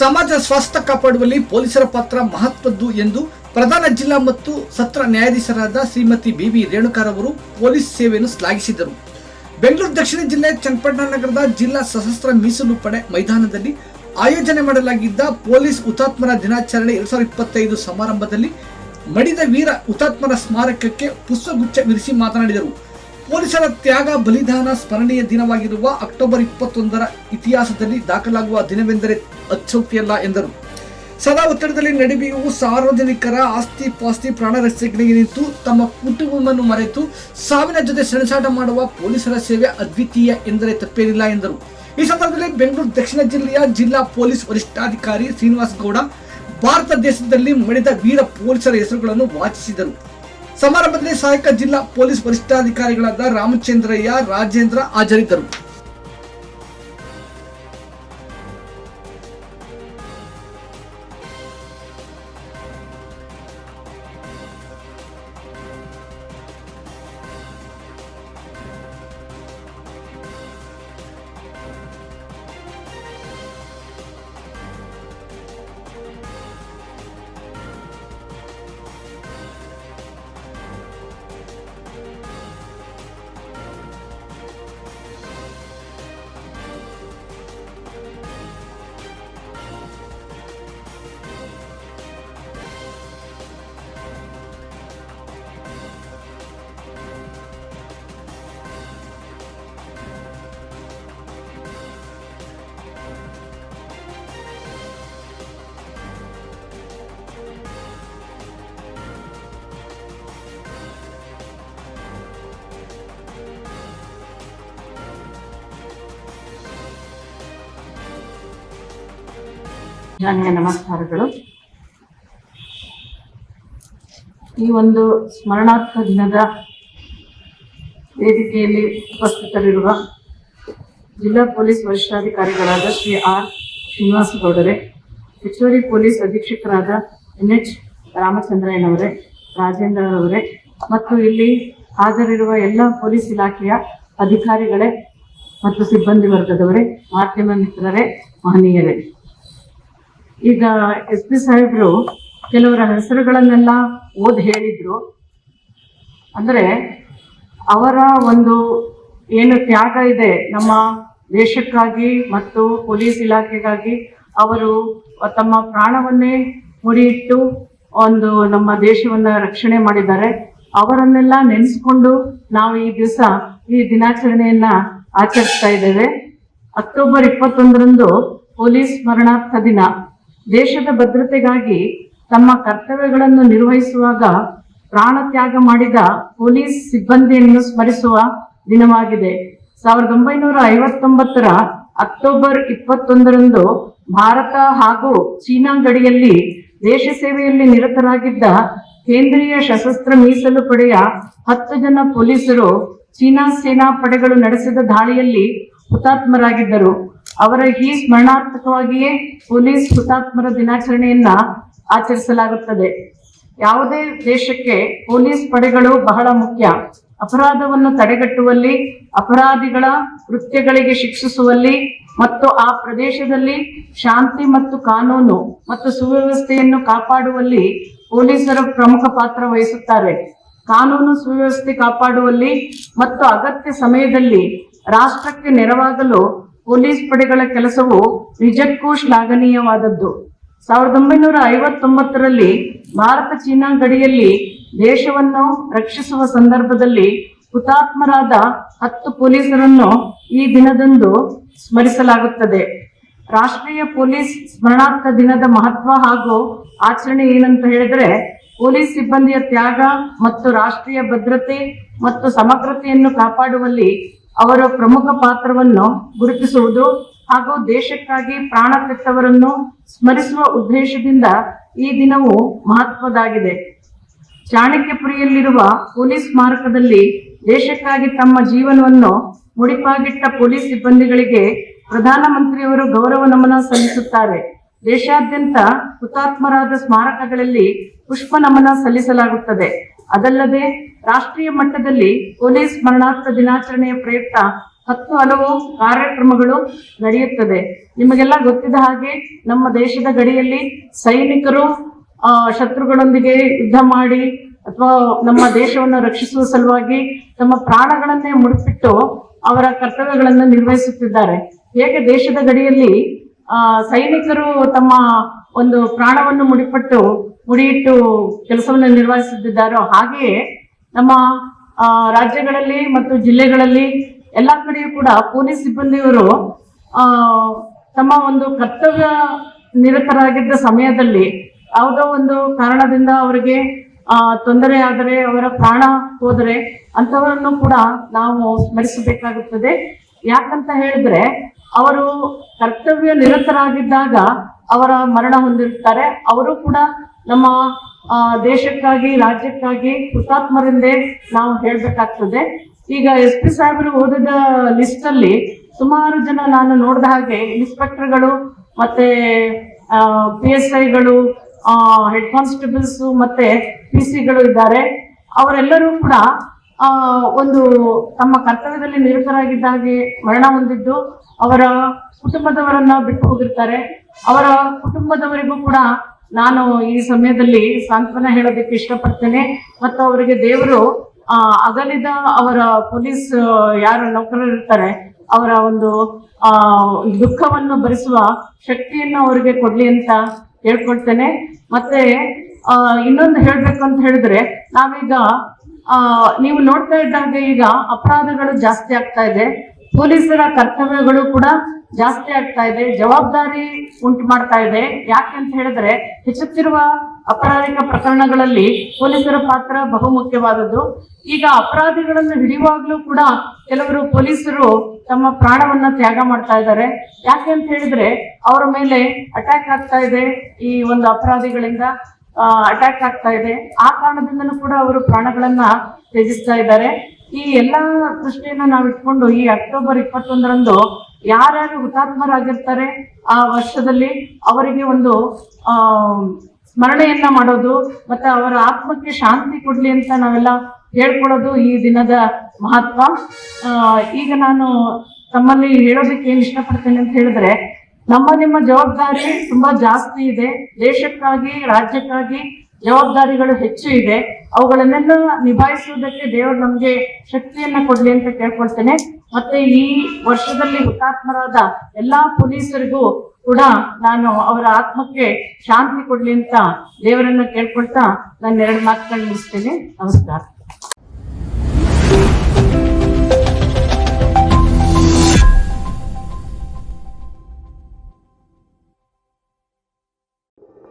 ಸಮಾಜ ಸ್ವಾಸ್ಥ್ಯ ಕಾಪಾಡುವಲ್ಲಿ ಪೊಲೀಸರ ಪಾತ್ರ ಮಹತ್ವದ್ದು ಎಂದು ಪ್ರಧಾನ ಜಿಲ್ಲಾ ಮತ್ತು ಸತ್ರ ನ್ಯಾಯಾಧೀಶರಾದ ಶ್ರೀಮತಿ ಬಿಬಿ ರೇಣುಕಾರವರು ಪೊಲೀಸ್ ಸೇವೆಯನ್ನು ಶ್ಲಾಘಿಸಿದರು. ಬೆಂಗಳೂರು ದಕ್ಷಿಣ ಜಿಲ್ಲೆ ಚನ್ನಪಟ್ಟಣ ನಗರದ ಜಿಲ್ಲಾ ಸಶಸ್ತ್ರ ಮೀಸಲು ಪಡೆ ಮೈದಾನದಲ್ಲಿ ಆಯೋಜನೆ ಮಾಡಲಾಗಿದ್ದ ಪೊಲೀಸ್ ಹುತಾತ್ಮರ ದಿನಾಚರಣೆ ಎರಡ್ ಸಾವಿರದ ಇಪ್ಪತ್ತೈದು ಸಮಾರಂಭದಲ್ಲಿ ಮಡಿದ ವೀರ ಹುತಾತ್ಮರ ಸ್ಮಾರಕಕ್ಕೆ ಪುಷ್ಪಗುಚ್ಛ ವಿರಿಸಿ ಮಾತನಾಡಿದರು. ಪೊಲೀಸರ ತ್ಯಾಗ, ಬಲಿದಾನ, ಸ್ಮರಣೀಯ ದಿನವಾಗಿರುವ ಅಕ್ಟೋಬರ್ ಇಪ್ಪತ್ತೊಂದರ ಇತಿಹಾಸದಲ್ಲಿ ದಾಖಲಾಗುವ ದಿನವೆಂದರೆ ಅಚ್ಚೌಕ್ತಿಯಲ್ಲ ಎಂದರು. ಸದಾ ಒತ್ತಡದಲ್ಲಿ ನಡುವೆಯೂ ಸಾರ್ವಜನಿಕರ ಆಸ್ತಿ ಪಾಸ್ತಿ ಪ್ರಾಣ ರಕ್ಷಣೆಗೆ ನಿಂತು ತಮ್ಮ ಕುಟುಂಬವನ್ನು ಮರೆತು ಸಾವಿನ ಜೊತೆ ಸೆಣಸಾಟ ಮಾಡುವ ಪೊಲೀಸರ ಸೇವೆ ಅದ್ವಿತೀಯ ಎಂದರೆ ತಪ್ಪೇನಿಲ್ಲ ಎಂದರು. ಈ ಸಂದರ್ಭದಲ್ಲಿ ಬೆಂಗಳೂರು ದಕ್ಷಿಣ ಜಿಲ್ಲೆಯ ಜಿಲ್ಲಾ ಪೊಲೀಸ್ ವರಿಷ್ಠಾಧಿಕಾರಿ ಶ್ರೀನಿವಾಸ್ ಗೌಡ ಭಾರತ ದೇಶದಲ್ಲಿ ಮಡಿದ ವೀರ ಪೊಲೀಸರ ಹೆಸರುಗಳನ್ನು ವಾಚಿಸಿದರು. ಸಮಾರಂಭದಲ್ಲಿ ಸಹಾಯಕ ಜಿಲ್ಲಾ ಪೊಲೀಸ್ ವರಿಷ್ಠಾಧಿಕಾರಿಗಳಾದ ರಾಮಚಂದ್ರಯ್ಯ, ರಾಜೇಂದ್ರ ಹಾಜರಿದ್ದರು. ಜಾನಿಯ ನಮಸ್ಕಾರಗಳು. ಈ ಒಂದು ಸ್ಮರಣಾರ್ಥ ದಿನದ ವೇದಿಕೆಯಲ್ಲಿ ಉಪಸ್ಥಿತರಿರುವ ಜಿಲ್ಲಾ ಪೊಲೀಸ್ ವರಿಷ್ಠಾಧಿಕಾರಿಗಳಾದ ಶ್ರೀ ಆರ್ ಶ್ರೀನಿವಾಸ ಗೌಡರೇ ಹೆಚ್ಚುವರಿ ಪೊಲೀಸ್ ಅಧೀಕ್ಷಕರಾದ ಎನ್ ಎಚ್ ರಾಮಚಂದ್ರಯ್ಯನವರೇ ರಾಜೇಂದ್ರ ಅವರೇ ಮತ್ತು ಇಲ್ಲಿ ಹಾಜರಿರುವ ಎಲ್ಲ ಪೊಲೀಸ್ ಇಲಾಖೆಯ ಅಧಿಕಾರಿಗಳೇ ಮತ್ತು ಸಿಬ್ಬಂದಿ ವರ್ಗದವರೇ, ಮಾಧ್ಯಮ ಮಿತ್ರರೇ, ಮಹನೀಯರೇ. ಈಗ ಎಸ್ ಪಿ ಸಾಹೇಬ್ರು ಕೆಲವರ ಹೆಸರುಗಳನ್ನೆಲ್ಲ ಓದಿ ಹೇಳಿದ್ರು. ಅಂದ್ರೆ ಅವರ ಒಂದು ಏನು ತ್ಯಾಗ ಇದೆ ನಮ್ಮ ದೇಶಕ್ಕಾಗಿ ಮತ್ತು ಪೊಲೀಸ್ ಇಲಾಖೆಗಾಗಿ ಅವರು ತಮ್ಮ ಪ್ರಾಣವನ್ನೇ ಮುಡಿಯಿಟ್ಟು ಒಂದು ನಮ್ಮ ದೇಶವನ್ನ ರಕ್ಷಣೆ ಮಾಡಿದ್ದಾರೆ. ಅವರನ್ನೆಲ್ಲ ನೆನೆಸ್ಕೊಂಡು ನಾವು ಈ ದಿವಸ ಈ ದಿನಾಚರಣೆಯನ್ನ ಆಚರಿಸ್ತಾ ಇದ್ದೇವೆ. ಅಕ್ಟೋಬರ್ ಇಪ್ಪತ್ತೊಂದರಂದು ಪೊಲೀಸ್ ಸ್ಮರಣಾರ್ಥ ದಿನ. ದೇಶದ ಭದ್ರತೆಗಾಗಿ ತಮ್ಮ ಕರ್ತವ್ಯಗಳನ್ನು ನಿರ್ವಹಿಸುವಾಗ ಪ್ರಾಣ ತ್ಯಾಗ ಮಾಡಿದ ಪೊಲೀಸ್ ಸಿಬ್ಬಂದಿಯನ್ನು ಸ್ಮರಿಸುವ ದಿನವಾಗಿದೆ. ಸಾವಿರದ ಒಂಬೈನೂರ ಐವತ್ತೊಂಬತ್ತರ ಅಕ್ಟೋಬರ್ ಇಪ್ಪತ್ತೊಂದರಂದು ಭಾರತ ಹಾಗೂ ಚೀನಾ ಗಡಿಯಲ್ಲಿ ದೇಶ ಸೇವೆಯಲ್ಲಿ ನಿರತರಾಗಿದ್ದ ಕೇಂದ್ರೀಯ ಸಶಸ್ತ್ರ ಮೀಸಲು ಪಡೆಯ ಹತ್ತು ಜನ ಪೊಲೀಸರು ಚೀನಾ ಸೇನಾ ಪಡೆಗಳು ನಡೆಸಿದ ದಾಳಿಯಲ್ಲಿ ಹುತಾತ್ಮರಾಗಿದ್ದರು. ಅವರ ಈ ಸ್ಮರಣಾರ್ಥಕವಾಗಿಯೇ ಪೊಲೀಸ್ ಹುತಾತ್ಮರ ದಿನಾಚರಣೆಯನ್ನ ಆಚರಿಸಲಾಗುತ್ತದೆ. ಯಾವುದೇ ದೇಶಕ್ಕೆ ಪೊಲೀಸ್ ಪಡೆಗಳು ಬಹಳ ಮುಖ್ಯ. ಅಪರಾಧವನ್ನು ತಡೆಗಟ್ಟುವಲ್ಲಿ, ಅಪರಾಧಿಗಳ ಕೃತ್ಯಗಳಿಗೆ ಶಿಕ್ಷಿಸುವಲ್ಲಿ ಮತ್ತು ಆ ಪ್ರದೇಶದಲ್ಲಿ ಶಾಂತಿ ಮತ್ತು ಕಾನೂನು ಮತ್ತು ಸುವ್ಯವಸ್ಥೆಯನ್ನು ಕಾಪಾಡುವಲ್ಲಿ ಪೊಲೀಸರು ಪ್ರಮುಖ ಪಾತ್ರ ವಹಿಸುತ್ತಾರೆ. ಕಾನೂನು ಸುವ್ಯವಸ್ಥೆ ಕಾಪಾಡುವಲ್ಲಿ ಮತ್ತು ಅಗತ್ಯ ಸಮಯದಲ್ಲಿ ರಾಷ್ಟ್ರಕ್ಕೆ ನೆರವಾಗಲು ಪೊಲೀಸ್ ಪಡೆಗಳ ಕೆಲಸವು ನಿಜಕ್ಕೂ ಶ್ಲಾಘನೀಯವಾದದ್ದು. ಸಾವಿರದ ಒಂಬೈನೂರ ಐವತ್ತೊಂಬತ್ತರಲ್ಲಿ ಭಾರತ ಚೀನಾ ಗಡಿಯಲ್ಲಿ ದೇಶವನ್ನು ರಕ್ಷಿಸುವ ಸಂದರ್ಭದಲ್ಲಿ ಹುತಾತ್ಮರಾದ ಹತ್ತು ಪೊಲೀಸರನ್ನು ಈ ದಿನದಂದು ಸ್ಮರಿಸಲಾಗುತ್ತದೆ. ರಾಷ್ಟ್ರೀಯ ಪೊಲೀಸ್ ಸ್ಮರಣಾರ್ಥ ದಿನದ ಮಹತ್ವ ಹಾಗೂ ಆಚರಣೆ ಏನಂತ ಹೇಳಿದ್ರೆ, ಪೊಲೀಸ್ ಸಿಬ್ಬಂದಿಯ ತ್ಯಾಗ ಮತ್ತು ರಾಷ್ಟ್ರೀಯ ಭದ್ರತೆ ಮತ್ತು ಸಮಗ್ರತೆಯನ್ನು ಕಾಪಾಡುವಲ್ಲಿ ಅವರ ಪ್ರಮುಖ ಪಾತ್ರವನ್ನು ಗುರುತಿಸುವುದು ಹಾಗೂ ದೇಶಕ್ಕಾಗಿ ಪ್ರಾಣ ತೆತ್ತವರನ್ನು ಸ್ಮರಿಸುವ ಉದ್ದೇಶದಿಂದ ಈ ದಿನವು ಮಹತ್ವದಾಗಿದೆ. ಚಾಣಕ್ಯಪುರಿಯಲ್ಲಿರುವ ಪೊಲೀಸ್ ಸ್ಮಾರಕದಲ್ಲಿ ದೇಶಕ್ಕಾಗಿ ತಮ್ಮ ಜೀವನವನ್ನು ಮುಡಿಪಾಗಿಟ್ಟ ಪೊಲೀಸ್ ಸಿಬ್ಬಂದಿಗಳಿಗೆ ಪ್ರಧಾನಮಂತ್ರಿಯವರು ಗೌರವ ನಮನ ಸಲ್ಲಿಸುತ್ತಾರೆ. ದೇಶಾದ್ಯಂತ ಹುತಾತ್ಮರಾದ ಸ್ಮಾರಕಗಳಲ್ಲಿ ಪುಷ್ಪ ನಮನ ಸಲ್ಲಿಸಲಾಗುತ್ತದೆ. ಅದಲ್ಲದೆ ರಾಷ್ಟ್ರೀಯ ಮಟ್ಟದಲ್ಲಿ ಪೊಲೀಸ್ ಸ್ಮರಣಾರ್ಥ ದಿನಾಚರಣೆಯ ಪ್ರಯುಕ್ತ ಹತ್ತು ಹಲವು ಕಾರ್ಯಕ್ರಮಗಳು ನಡೆಯುತ್ತದೆ. ನಿಮಗೆಲ್ಲ ಗೊತ್ತಿದ ಹಾಗೆ ನಮ್ಮ ದೇಶದ ಗಡಿಯಲ್ಲಿ ಸೈನಿಕರು ಶತ್ರುಗಳೊಂದಿಗೆ ಯುದ್ಧ ಮಾಡಿ ಅಥವಾ ನಮ್ಮ ದೇಶವನ್ನು ರಕ್ಷಿಸುವ ಸಲುವಾಗಿ ತಮ್ಮ ಪ್ರಾಣಗಳನ್ನೇ ಮುಡಿಪಿಟ್ಟು ಅವರ ಕರ್ತವ್ಯಗಳನ್ನು ನಿರ್ವಹಿಸುತ್ತಿದ್ದಾರೆ. ಹೇಗೆ ದೇಶದ ಗಡಿಯಲ್ಲಿ ಸೈನಿಕರು ತಮ್ಮ ಒಂದು ಪ್ರಾಣವನ್ನು ಮುಡಿಪಟ್ಟು ಮುಡಿಯಿಟ್ಟು ಕೆಲಸವನ್ನು ನಿರ್ವಹಿಸುತ್ತಿದ್ದಾರೋ ಹಾಗೆಯೇ ನಮ್ಮ ರಾಜ್ಯಗಳಲ್ಲಿ ಮತ್ತು ಜಿಲ್ಲೆಗಳಲ್ಲಿ ಎಲ್ಲ ಕಡೆಯೂ ಕೂಡ ಪೊಲೀಸ್ ಸಿಬ್ಬಂದಿಯವರು ತಮ್ಮ ಒಂದು ಕರ್ತವ್ಯ ನಿರತರಾಗಿದ್ದ ಸಮಯದಲ್ಲಿ ಯಾವುದೋ ಒಂದು ಕಾರಣದಿಂದ ಅವರಿಗೆ ತೊಂದರೆ ಆದರೆ, ಅವರ ಪ್ರಾಣ ಹೋದರೆ ಅಂಥವರನ್ನು ಕೂಡ ನಾವು ಸ್ಮರಿಸಬೇಕಾಗುತ್ತದೆ. ಯಾಕಂತ ಹೇಳಿದ್ರೆ ಅವರು ಕರ್ತವ್ಯ ನಿರತರಾಗಿದ್ದಾಗ ಅವರ ಮರಣ ಹೊಂದಿರುತ್ತಾರೆ. ಅವರು ಕೂಡ ನಮ್ಮ ದೇಶಕ್ಕಾಗಿ, ರಾಜ್ಯಕ್ಕಾಗಿ ಹುತಾತ್ಮರಿಂದೇ ನಾವು ಹೇಳ್ಬೇಕಾಗ್ತದೆ. ಈಗ ಎಸ್ ಪಿ ಸಾಹೇಬರು ಓದಿದ ಲಿಸ್ಟ್ ಅಲ್ಲಿ ಸುಮಾರು ಜನ ನಾನು ನೋಡಿದ ಹಾಗೆ ಇನ್ಸ್ಪೆಕ್ಟರ್ಗಳು ಮತ್ತೆ ಪಿ ಎಸ್ ಐಗಳು ಹೆಡ್ ಕಾನ್ಸ್ಟೇಬಲ್ಸ್ ಮತ್ತೆ ಪಿ ಸಿಗಳು ಇದ್ದಾರೆ. ಅವರೆಲ್ಲರೂ ಕೂಡ ಒಂದು ತಮ್ಮ ಕರ್ತವ್ಯದಲ್ಲಿ ನಿರತರಾಗಿದ್ದಾಗೆ ಮರಣ ಹೊಂದಿದ್ದು ಅವರ ಕುಟುಂಬದವರನ್ನ ಬಿಟ್ಟು ಹೋಗಿರ್ತಾರೆ. ಅವರ ಕುಟುಂಬದವರಿಗೂ ಕೂಡ ನಾನು ಈ ಸಮಯದಲ್ಲಿ ಸಾಂತ್ವನ ಹೇಳೋದಕ್ಕೆ ಇಷ್ಟಪಡ್ತೇನೆ. ಮತ್ತು ಅವರಿಗೆ ದೇವರು ಅಗಲಿದ ಅವರ ಪೊಲೀಸ್ ಯಾರು ನೌಕರರಿರ್ತಾರೆ, ಅವರ ಒಂದು ದುಃಖವನ್ನು ಭರಿಸುವ ಶಕ್ತಿಯನ್ನು ಅವರಿಗೆ ಕೊಡ್ಲಿ ಅಂತ ಹೇಳ್ಕೊಡ್ತೇನೆ. ಮತ್ತೆ ಇನ್ನೊಂದು ಹೇಳ್ಬೇಕು ಅಂತ ಹೇಳಿದ್ರೆ, ನಾವೀಗ ನೀವು ನೋಡ್ತಾ ಇದ್ದಾಗ ಈಗ ಅಪರಾಧಗಳು ಜಾಸ್ತಿ ಆಗ್ತಾ ಇದೆ. ಪೊಲೀಸರ ಕರ್ತವ್ಯಗಳು ಕೂಡ ಜಾಸ್ತಿ ಆಗ್ತಾ ಇದೆ, ಜವಾಬ್ದಾರಿ ಉಂಟು ಮಾಡ್ತಾ ಇದೆ. ಯಾಕೆ ಅಂತ ಹೇಳಿದ್ರೆ, ಹೆಚ್ಚುತ್ತಿರುವ ಅಪರಾಧಿಕ ಪ್ರಕರಣಗಳಲ್ಲಿ ಪೊಲೀಸರ ಪಾತ್ರ ಬಹುಮುಖ್ಯವಾದದ್ದು ಈಗ ಅಪರಾಧಿಗಳನ್ನು ಹಿಡಿಯುವಾಗ್ಲೂ ಕೂಡ ಕೆಲವರು ಪೊಲೀಸರು ತಮ್ಮ ಪ್ರಾಣವನ್ನ ತ್ಯಾಗ ಮಾಡ್ತಾ ಇದ್ದಾರೆ. ಯಾಕೆ ಅಂತ ಹೇಳಿದ್ರೆ, ಅವರ ಮೇಲೆ ಅಟ್ಯಾಕ್ ಆಗ್ತಾ ಇದೆ ಈ ಒಂದು ಅಪರಾಧಿಗಳಿಂದ. ಅಟ್ಯಾಕ್ ಆಗ್ತಾ ಇದೆ. ಆ ಕಾರಣದಿಂದಲೂ ಕೂಡ ಅವರು ಪ್ರಾಣಗಳನ್ನ ತ್ಯಜಿಸ್ತಾ ಇದ್ದಾರೆ. ಈ ಎಲ್ಲಾ ದೃಷ್ಟಿಯನ್ನ ನಾವು ಇಟ್ಕೊಂಡು ಈ ಅಕ್ಟೋಬರ್ ಇಪ್ಪತ್ತೊಂದರಂದು ಯಾರ್ಯಾರು ಹುತಾತ್ಮರಾಗಿರ್ತಾರೆ ಆ ವರ್ಷದಲ್ಲಿ ಅವರಿಗೆ ಒಂದು, ಆ, ಸ್ಮರಣೆಯನ್ನ ಮಾಡೋದು ಮತ್ತೆ ಅವರ ಆತ್ಮಕ್ಕೆ ಶಾಂತಿ ಕೊಡ್ಲಿ ಅಂತ ನಾವೆಲ್ಲ ಹೇಳ್ಕೊಳ್ಳೋದು ಈ ದಿನದ ಮಹತ್ವ. ಈಗ ನಾನು ತಮ್ಮಲ್ಲಿ ಹೇಳೋದಕ್ಕೆ ಏನ್ ಇಷ್ಟಪಡ್ತೇನೆ ಅಂತ ಹೇಳಿದ್ರೆ, ನಮ್ಮ ನಿಮ್ಮ ಜವಾಬ್ದಾರಿ ತುಂಬಾ ಜಾಸ್ತಿ ಇದೆ. ದೇಶಕ್ಕಾಗಿ, ರಾಜ್ಯಕ್ಕಾಗಿ ಜವಾಬ್ದಾರಿಗಳು ಹೆಚ್ಚು ಇದೆ. ಅವುಗಳನ್ನೆಲ್ಲ ನಿಭಾಯಿಸುವುದಕ್ಕೆ ದೇವರು ನಮ್ಗೆ ಶಕ್ತಿಯನ್ನ ಕೊಡ್ಲಿ ಅಂತ ಕೇಳ್ಕೊಳ್ತೇನೆ. ಮತ್ತೆ ಈ ವರ್ಷದಲ್ಲಿ ಹುತಾತ್ಮರಾದ ಎಲ್ಲಾ ಪೊಲೀಸರಿಗೂ ಕೂಡ ನಾನು ಅವರ ಆತ್ಮಕ್ಕೆ ಶಾಂತಿ ಕೊಡ್ಲಿ ಅಂತ ದೇವರನ್ನ ಕೇಳ್ಕೊಳ್ತಾ ನಾನು ಎರಡು ಮಾತುಗಳು ಮುಗಿಸ್ತೇನೆ. ನಮಸ್ಕಾರ.